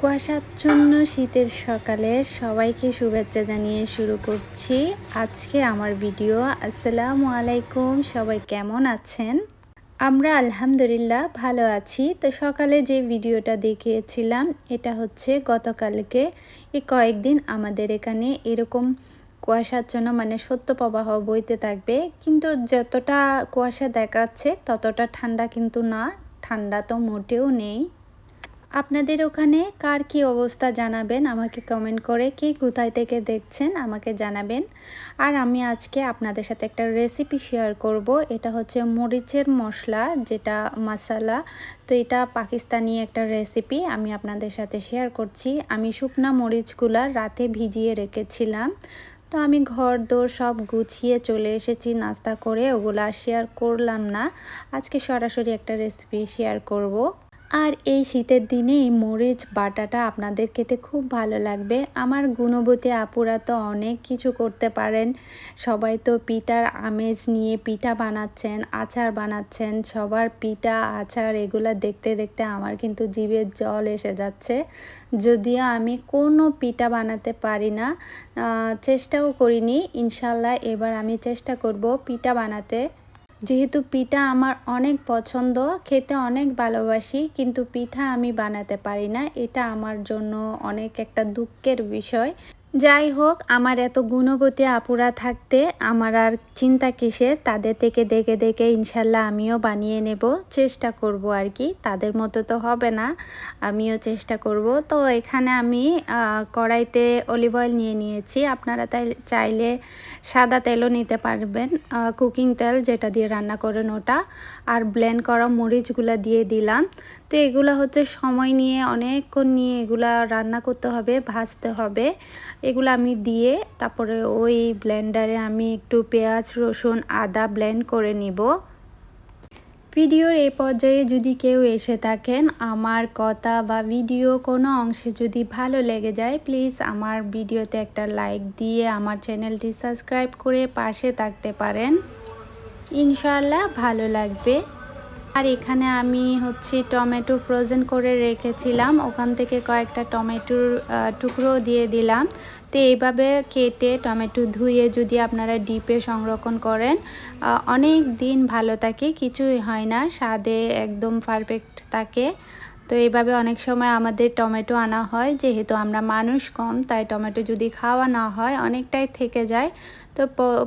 কুয়াশাচ্ছন্ন শীতের সকালে সবাইকে শুভেচ্ছা জানিয়ে শুরু করছি। আজকে আমার ভিডিও। আসসালামু আলাইকুম। সবাই কেমন আছেন? আমরা আলহামদুলিল্লাহ ভালো আছি। তো সকালে যে ভিডিওটা দেখিয়েছিলাম, এটা হচ্ছে গতকালকে এই কয়েকদিন আমাদের এখানে এরকম কুয়াশাচ্ছন্ন মানে সত্য প্রবাহ বইতে থাকবে। কিন্তু যতটা কুয়াশা দেখাচ্ছে, ততটা ঠান্ডা কিন্তু না। ঠান্ডা তো মোটেও নেই। আপনাদের ওখানে কার কি অবস্থা জানাবেন? আমাকে কমেন্ট করে কে কোথায় থেকে দেখছেন আমাকে জানাবেন। আর আমি আজকে আপনাদের সাথে একটা রেসিপি শেয়ার করব। এটা হচ্ছে মরিচের মশলা, যেটা মশালা তো এটা পাকিস্তানি একটা রেসিপি আমি আপনাদের সাথে শেয়ার করছি। আমি শুকনা মরিচগুলা রাতে ভিজিয়ে রেখেছিলাম। তো আমি ঘর দোর সব গুছিয়ে চলে এসেছি নাস্তা করে, ওগুলো শেয়ার করলাম না। আজকে সরাসরি একটা রেসিপি শেয়ার করব। আর এই শীতের দিনে এই মরিচ, বাটাটা আপনাদের খেতে খুব ভালো লাগবে। আমার গুণবতী আপুরা তো অনেক কিছু করতে পারেন। সবাই তো পিঠার আমেজ নিয়ে পিঠা বানাচ্ছেন, আচার বানাচ্ছেন। সবার পিঠা, আচার এগুলো দেখতে দেখতে আমার কিন্তু জিভের জল এসে যাচ্ছে। যদিও আমি কোনো পিঠা বানাতে পারি না চেষ্টাও করিনি। ইনশাল্লাহ এবার আমি চেষ্টা করব পিঠা বানাতে। যেহেতু পিঠা আমার অনেক পছন্দ, খেতে অনেক ভালোবাসি, কিন্তু পিঠা আমি বানাতে পারি না। এটা আমার জন্য অনেক একটা দুঃখের বিষয়। যাই হোক আমার এত গুণবতী আপুরা থাকতে আমার আর চিন্তা কিসে তাদের থেকে দেখে দেখে ইনশাল্লাহ আমিও বানিয়ে নেব। চেষ্টা করব আর কি। তাদের মতো তো হবে না। আমিও চেষ্টা করব। তো এখানে আমি কড়াইতে অলিভ অয়েল নিয়ে নিয়েছি। আপনারা তাই চাইলে সাদা তেলও নিতে পারবেন। কুকিং তেল যেটা দিয়ে রান্না করেন ওটা। আর ব্লেন্ড করা মরিচগুলো দিয়ে দিলাম। তো এগুলো হচ্ছে সময় নিয়ে, অনেকক্ষণ নিয়ে এগুলা রান্না করতে হবে, ভাজতে হবে। এগুলো আমি দিয়ে তারপরে ওই ব্লেন্ডারে আমি একটু পেঁয়াজ, রসুন, আদা ব্লেন্ড করে নিব। ভিডিওর এই পর্যায়ে যদি কেউ এসে থাকেন, আমার কথা বা ভিডিও কোনো অংশে যদি ভালো লেগে যায় প্লিজ আমার ভিডিওতে একটা লাইক দিয়ে আমার চ্যানেলটি সাবস্ক্রাইব করে পাশে থাকতে পারেন। ইনশাল্লাহ ভালো লাগবে। আর এখানে আমি হচ্ছে টমেটো ফ্রোজেন করে রেখেছিলাম। ওখান থেকে কয়েকটা টমেটোর টুকরো দিয়ে দিলাম। তো এইভাবে কেটে টমেটো ধুয়ে যদি আপনারা ডিপে সংরক্ষণ করেন অনেক দিন ভালো থাকে, কিছুই হয় না, স্বাদে একদম পারফেক্ট থাকে। তো এইভাবে অনেক সময় আমাদের টমেটো আনা হয়, যেহেতু আমরা মানুষ কম, তাই টমেটো যদি খাওয়া না হয়, অনেকটাই থেকে যায়। তো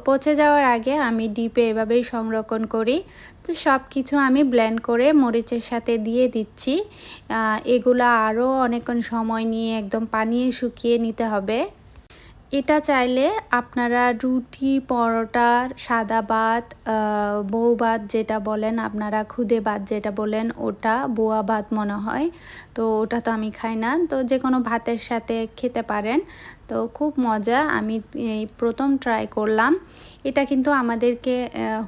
পচে যাওয়ার আগে আমি ডিপে এভাবেই সংরক্ষণ করি। তো সব কিছু আমি ব্লেন্ড করে মরিচের সাথে দিয়ে দিচ্ছি। এগুলো আরও অনেকক্ষণ সময় নিয়ে একদম পানিয়ে শুকিয়ে নিতে হবে। এটা চাইলে আপনারা রুটি, পরোটা, সাদা ভাত বউ ভাত যেটা বলেন, আপনারা খুদে ভাত যেটা বলেন, ওটা বোয়া ভাত মনে হয়। তো ওটা তো আমি খাই না। তো যে কোনো ভাতের সাথে খেতে পারেন। তো খুব মজা। আমি এই প্রথম ট্রাই করলাম। এটা কিন্তু আমাদেরকে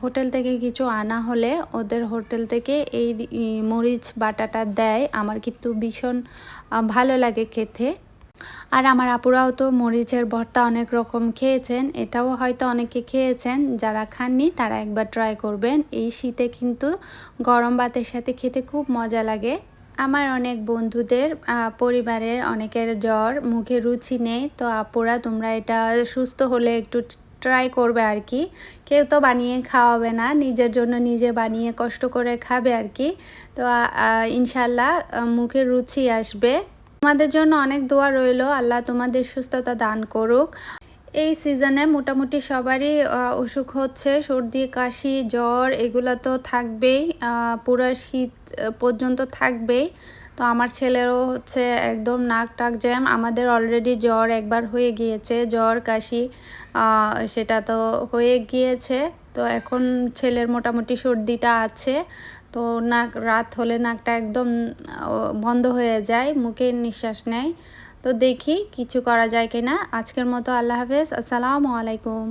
হোটেল থেকে কিছু আনা হলে ওদের হোটেল থেকে এই মরিচ বাটাটা দেয়। আমার কিন্তু ভীষণ ভালো লাগে খেতে। আর আমার আপুরাও তো মরিচের ভর্তা অনেক রকম খেয়েছেন, এটাও হয়তো অনেকে খেয়েছেন, যারা খাননি তারা একবার ট্রাই করবেন। এই শীতে কিন্তু গরম ভাতের সাথে খেতে খুব মজা লাগে। আমার অনেক বন্ধুদের পরিবারের অনেকের জ্বর, মুখে রুচি নেই, তো আপুরা তোমরা এটা সুস্থ হলে একটু ট্রাই করবে আর কি। কেউ তো বানিয়ে খাওয়াবে না, নিজের জন্য নিজে বানিয়ে কষ্ট করে খাবে আর কি। তো ইনশাল্লাহ মুখে রুচি আসবে। তোমাদের জন্য অনেক দোয়া রইল। আল্লাহ তোমাদের সুস্থতা দান করুক। এই সিজনে মোটামুটি সবারই অসুখ হচ্ছে। সর্দি, কাশি, জ্বর, এগুলো তো থাকবেই। পুরো শীত পর্যন্ত থাকবেই। তো আমার ছেলেরও হচ্ছে একদম নাক টাক জ্যাম। আমাদের অলরেডি জ্বর একবার হয়ে গিয়েছে। জ্বর, কাশি সেটা তো হয়ে গিয়েছে। তো এখন ছেলের মোটামুটি সর্দিটা আছে। তো নাক, রাত হলে নাকটা একদম বন্ধ হয়ে যায়, মুখে নিঃশ্বাস নেয়। তো দেখি কিছু করা যায় কি না আজকের মতো আল্লাহ হাফেজ। আসসালামু আলাইকুম।